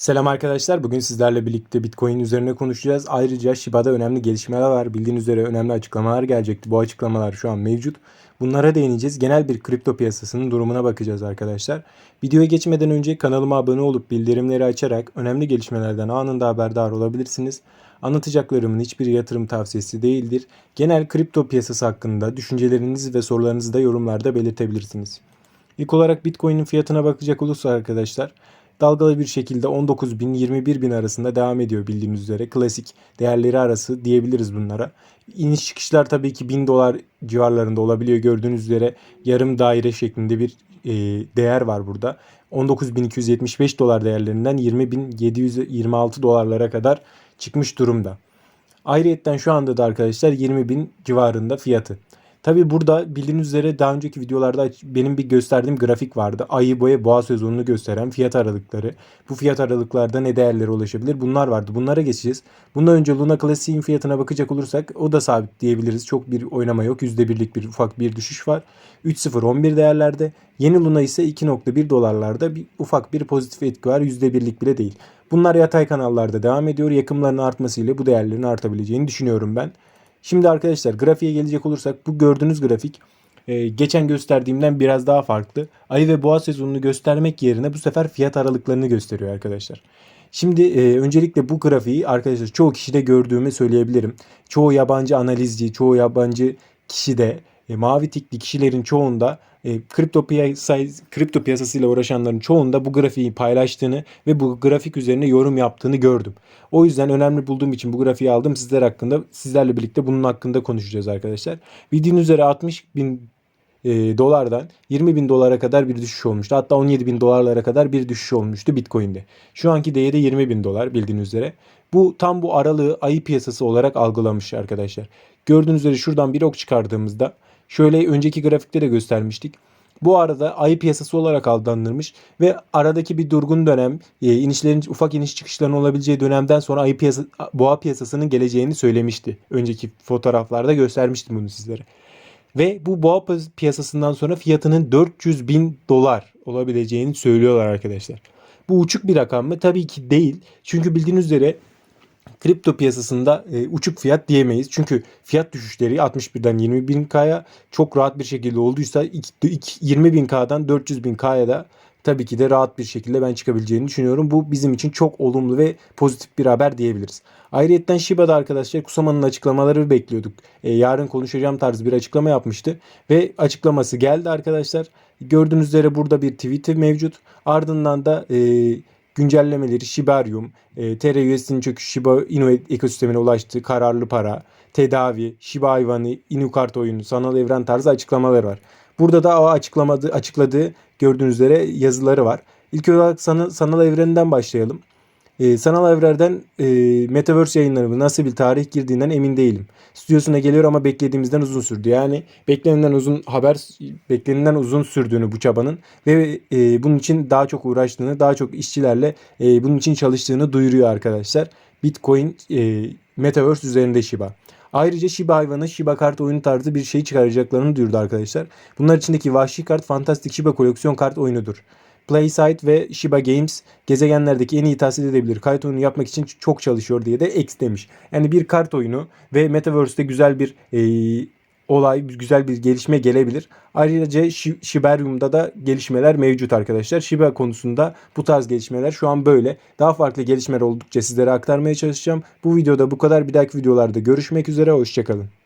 Selam arkadaşlar. Bugün sizlerle birlikte Bitcoin üzerine konuşacağız. Ayrıca Shiba'da önemli gelişmeler var. Bildiğiniz üzere önemli açıklamalar gelecekti. Bu açıklamalar şu an mevcut. Bunlara değineceğiz. Genel bir kripto piyasasının durumuna bakacağız arkadaşlar. Videoya geçmeden önce kanalıma abone olup bildirimleri açarak önemli gelişmelerden anında haberdar olabilirsiniz. Anlatacaklarımın hiçbir yatırım tavsiyesi değildir. Genel kripto piyasası hakkında düşüncelerinizi ve sorularınızı da yorumlarda belirtebilirsiniz. İlk olarak Bitcoin'in fiyatına bakacak olursa arkadaşlar dalgalı bir şekilde 19 bin 21 bin arasında devam ediyor bildiğimiz üzere. Klasik değerleri arası diyebiliriz bunlara. İniş çıkışlar tabii ki 1000 dolar civarlarında olabiliyor. Gördüğünüz üzere yarım daire şeklinde bir e, değer var burada. 19.275 dolar değerlerinden 20.726 dolarlara kadar çıkmış durumda. Ayrıyetten şu anda da arkadaşlar 20.000 civarında fiyatı. Tabi burada bildiğiniz üzere daha önceki videolarda benim bir gösterdiğim grafik vardı. Ayı boya boğa sezonunu gösteren fiyat aralıkları. Bu fiyat aralıklarda ne değerlere ulaşabilir bunlar vardı. Bunlara geçeceğiz. Bundan önce Luna Classic'in fiyatına bakacak olursak o da sabit diyebiliriz. Çok bir oynama yok. %1'lik bir ufak bir düşüş var. 3.0-11 değerlerde. Yeni Luna ise 2.1 dolarlarda bir ufak bir pozitif etki var. %1'lik bile değil. Bunlar yatay kanallarda devam ediyor. Yakımların artmasıyla bu değerlerin artabileceğini düşünüyorum ben. Şimdi arkadaşlar grafiğe gelecek olursak bu gördüğünüz grafik e, geçen gösterdiğimden biraz daha farklı. Ayı ve boğa sezonunu göstermek yerine bu sefer fiyat aralıklarını gösteriyor arkadaşlar. Şimdi e, öncelikle bu grafiği arkadaşlar çoğu kişide gördüğümü söyleyebilirim. Çoğu yabancı analizci, çoğu yabancı kişi de e, mavi tikli kişilerin çoğunda e, kripto, piyasa, kripto piyasasıyla uğraşanların çoğunda bu grafiği paylaştığını ve bu grafik üzerine yorum yaptığını gördüm. O yüzden önemli bulduğum için bu grafiği aldım sizler hakkında. Sizlerle birlikte bunun hakkında konuşacağız arkadaşlar. Bildiğiniz üzere 60 bin e, dolardan 20 bin dolara kadar bir düşüş olmuştu. Hatta 17 bin dolarlara kadar bir düşüş olmuştu Bitcoin'de. Şu anki değeri 20 bin dolar bildiğiniz üzere. Bu tam bu aralığı ayı piyasası olarak algılamış arkadaşlar. Gördüğünüz üzere şuradan bir ok çıkardığımızda şöyle önceki grafikte de göstermiştik. Bu arada ayı piyasası olarak algılanırmış ve aradaki bir durgun dönem, e, inişlerin ufak iniş çıkışların olabileceği dönemden sonra ayı piyasa, boğa piyasasının geleceğini söylemişti. Önceki fotoğraflarda göstermiştim bunu sizlere. Ve bu boğa piyasasından sonra fiyatının 400 bin dolar olabileceğini söylüyorlar arkadaşlar. Bu uçuk bir rakam mı? Tabii ki değil. Çünkü bildiğiniz üzere kripto piyasasında e, uçuk fiyat diyemeyiz. Çünkü fiyat düşüşleri 61'den 20 bin K'ya çok rahat bir şekilde olduysa 20 bin K'dan 400 bin K'ya da tabii ki de rahat bir şekilde ben çıkabileceğini düşünüyorum. Bu bizim için çok olumlu ve pozitif bir haber diyebiliriz. Ayrıyeten Shiba'da arkadaşlar Kusama'nın açıklamaları bekliyorduk. E, yarın konuşacağım tarzı bir açıklama yapmıştı. Ve açıklaması geldi arkadaşlar. Gördüğünüz üzere burada bir tweet mevcut. Ardından da e, güncellemeleri Shibarium, e, TR-USD'nin çöküşü Shiba Inu ekosistemine ulaştığı kararlı para, tedavi, Shiba hayvanı, Inu kart oyunu, sanal evren tarzı açıklamalar var. Burada da o açıklamadığı, açıkladığı gördüğünüz üzere yazıları var. İlk olarak sanal, sanal evreninden başlayalım. Ee, sanal evrenden e, Metaverse yayınları nasıl bir tarih girdiğinden emin değilim. Stüdyosuna geliyor ama beklediğimizden uzun sürdü. Yani beklenenden uzun haber beklenenden uzun sürdüğünü bu çabanın ve e, bunun için daha çok uğraştığını, daha çok işçilerle e, bunun için çalıştığını duyuruyor arkadaşlar. Bitcoin e, Metaverse üzerinde Shiba. Ayrıca Shiba hayvanı Shiba kart oyunu tarzı bir şey çıkaracaklarını duyurdu arkadaşlar. Bunlar içindeki vahşi kart Fantastic Shiba koleksiyon kart oyunudur. Playsite ve Shiba Games gezegenlerdeki en iyi tahsil edebilir kart oyunu yapmak için çok çalışıyor diye de X demiş. Yani bir kart oyunu ve Metaverse'de güzel bir e, olay, güzel bir gelişme gelebilir. Ayrıca Shibarium'da da gelişmeler mevcut arkadaşlar. Shiba konusunda bu tarz gelişmeler şu an böyle. Daha farklı gelişmeler oldukça sizlere aktarmaya çalışacağım. Bu videoda bu kadar. Bir dahaki videolarda görüşmek üzere. Hoşçakalın.